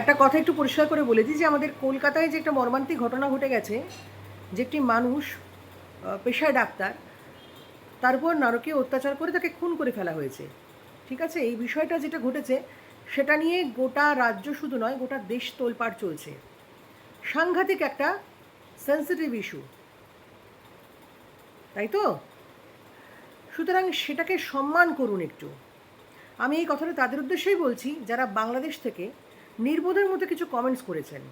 একটা কথা একটু পরিষ্কার করে বলে দিই যে আমাদের কলকাতায় যে একটা মর্মান্তিক ঘটনা ঘটে গেছে, যে একটি মানুষ পেশায় ডাক্তার, তার উপর নারকে অত্যাচার করে তাকে খুন করে ফেলা হয়েছে। ঠিক আছে? এই বিষয়টা যেটা ঘটেছে, সেটা নিয়ে গোটা রাজ্য শুধু নয়, গোটা দেশ তোলপাড় চলছে। সাংঘাতিক একটা সেন্সিটিভ ইস্যু তাই তো? সুতরাং সেটাকে সম্মান করুন একটু। আমি এই কথাটা তাদের উদ্দেশ্যেই বলছি, যারা বাংলাদেশ থেকে নির্বোধের মতো কিছু কমেন্টস করেছেন।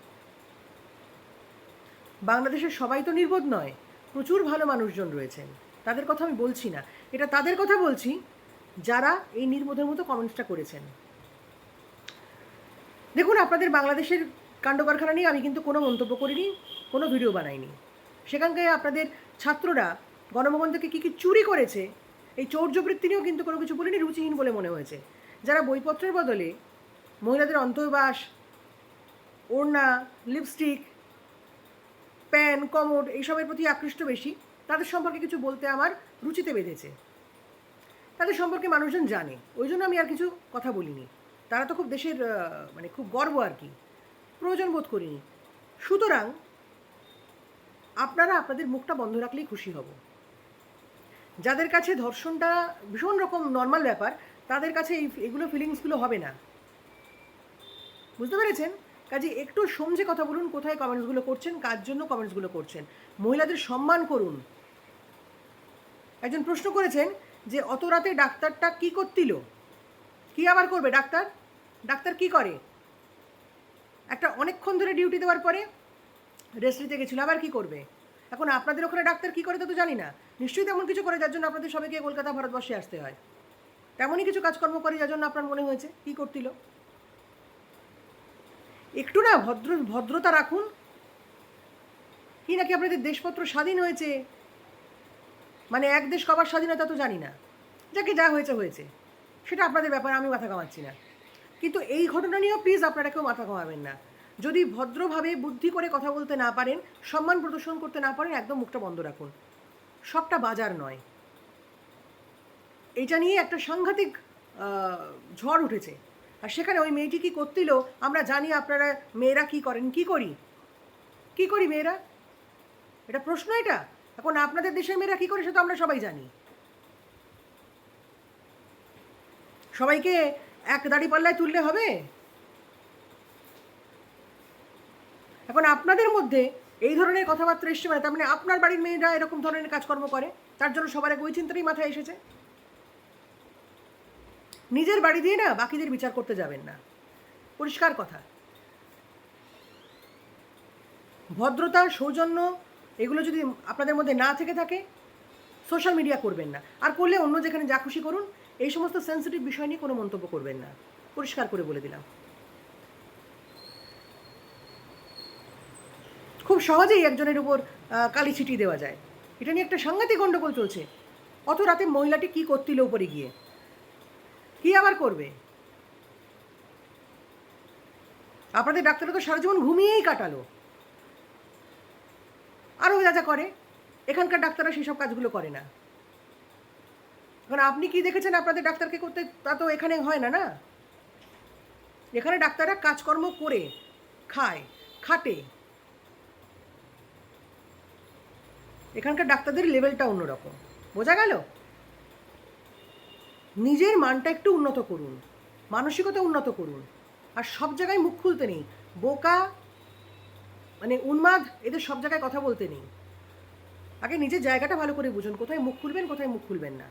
বাংলাদেশের সবাই তো নির্বোধ নয়, প্রচুর ভালো মানুষজন রয়েছেন। তাদের কথা আমি বলছি না। এটা তাদের কথা বলছি, যারা এই নির্বোধের মতো কমেন্টসটা করেছেন। দেখুন, আপনাদের বাংলাদেশের কাণ্ডকারখানা নিয়ে আমি কিন্তু কোনো মন্তব্য করিনি, কোনো ভিডিও বানাইনি। সেখানকার আপনাদের ছাত্ররা গণভবন থেকে কী কী চুরি করেছে, এই চৌর্যবৃত্তি নিয়েও কিন্তু কোনো কিছু বলিনি, রুচিহীন বলে মনে হয়েছে। যারা বইপত্রের বদলে মহিলাদের অন্তর্বাস, ওড়না লিপস্টিক প্যান কমোড, এইসবের প্রতি আকৃষ্ট বেশি। তাদের সম্পর্কে কিছু বলতে আমার রুচিতে বেঁধেছে। তাদের সম্পর্কে মানুষজন জানে। ওই জন্য আমি আর কিছু কথা বলিনি। তারা তো খুব দেশের মানে খুব গর্ব আর কি। প্রয়োজন বোধ করিনি। সুতরাং আপনারা আপনাদের মুখটা বন্ধ রাখলেই খুশি হব। যাদের কাছে ধর্ষণটা ভীষণ রকম নর্মাল ব্যাপার, তাদের কাছে এই, এগুলো ফিলিংসগুলো হবে না। বুঝতে পেরেছেন? কাজে একটু সমঝে কথা বলুন, কোথায় কমেন্টসগুলো করছেন, কার জন্য কমেন্টসগুলো করছেন। মহিলাদের সম্মান করুন। একজন প্রশ্ন করেছেন যে, অত রাতে ডাক্তারটা কি করছিল কি আবার করবে ডাক্তার? ডাক্তার কি করে? একটা অনেকক্ষণ ধরে ডিউটি দেওয়ার পরে রেস্ট নিতে গেছিল, আবার কি করবে? এখন আপনাদের ওখানে ডাক্তার কি করে তা তো জানি না। নিশ্চয়ই তেমন কিছু করে, যার জন্য আপনাদের সবাইকে কলকাতা, ভারতবর্ষে আসতে হয়। তেমনই কিছু কাজকর্ম করে, যার জন্য আপনার মনে হয়েছে, কি করছিল একটু না ভদ্র, ভদ্রতা রাখুন। কি নাকি আপনাদের দেশপত্র স্বাধীন হয়েছে? মানে এক দেশ কবার স্বাধীনতা তো জানি না। যাকে যা হয়েছে হয়েছে। সেটা আপনাদের ব্যাপারে আমি মাথা কামাচ্ছি না। কিন্তু এই ঘটনা নিয়েও প্লিজ আপনারা কেউ মাথা কামাবেন না। যদি ভদ্রভাবে বুদ্ধি করে কথা বলতে না পারেন, সম্মান প্রদর্শন করতে না পারেন, একদম মুখটা বন্ধ রাখুন। সবটা বাজার নয়। এইটা নিয়ে একটা সাংঘাতিক ঝড় উঠেছে। আর সেখানে ওই মেয়েটি কি করছিল? আমরা জানি আপনারা মেয়েরা কি করেন, কি করি? কি করি মেয়েরা? এটা প্রশ্ন এটা? এখন আপনাদের দেশের মেয়েরা কি করে সেটা আমরা সবাই জানি। সবাইকে এক দাড়ি পাল্লায় তুললে হবে? এখন আপনাদের মধ্যে এই ধরনের কথাবার্তা এসছে মানে তার মানে আপনার বাড়ির মেয়েরা এরকম ধরনের কাজকর্ম করে তার জন্য সবার এক ওই চিন্তাটাই মাথায় এসেছে? নিজের বাড়ি দিয়ে না বাকিদের বিচার করতে যাবেন না। পরিষ্কার কথা। ভদ্রতা, সৌজন্য, এগুলো যদি আপনাদের মধ্যে না থেকে থাকে সোশ্যাল মিডিয়া করবেন না। আর করলে অন্য যেখানে যা খুশি করুন, এই সমস্ত সেন্সিটিভ বিষয় নিয়ে কোনো মন্তব্য করবেন না। পরিষ্কার করে বলে দিলাম। খুব সহজেই একজনের উপর কালি ছিটিয়ে দেওয়া যায়। এটা নিয়ে একটা সাংঘাতিক গণ্ডগোল চলছে। অত রাতে মহিলাটি কী করছিল উপরে গিয়ে? কি আবার করবে? আপনাদের ডাক্তাররা তো সারা জীবন ঘুমিয়েই কাটালো। আরও যা যা করে, এখানকার ডাক্তাররা সেসব কাজগুলো করে না। এখন আপনি কি দেখেছেন আপনাদের ডাক্তারকে করতে? তা তো এখানে হয় না না? এখানে ডাক্তাররা কাজকর্ম করে, খায়, খাটে। এখানকার ডাক্তারদের লেভেলটা অন্যরকম। বোঝা গেল? নিজের মানটা একটু উন্নত করুন, মানসিকতা উন্নত করুন, আর সব জায়গায় মুখ খুলতে নেই, বোকা মানে উন্মাদ, এদের সব জায়গায় কথা বলতে নেই। আগে নিজের জায়গাটা ভালো করে বুঝুন, কোথায় মুখ খুলবেন, কোথায় মুখ খুলবেন না।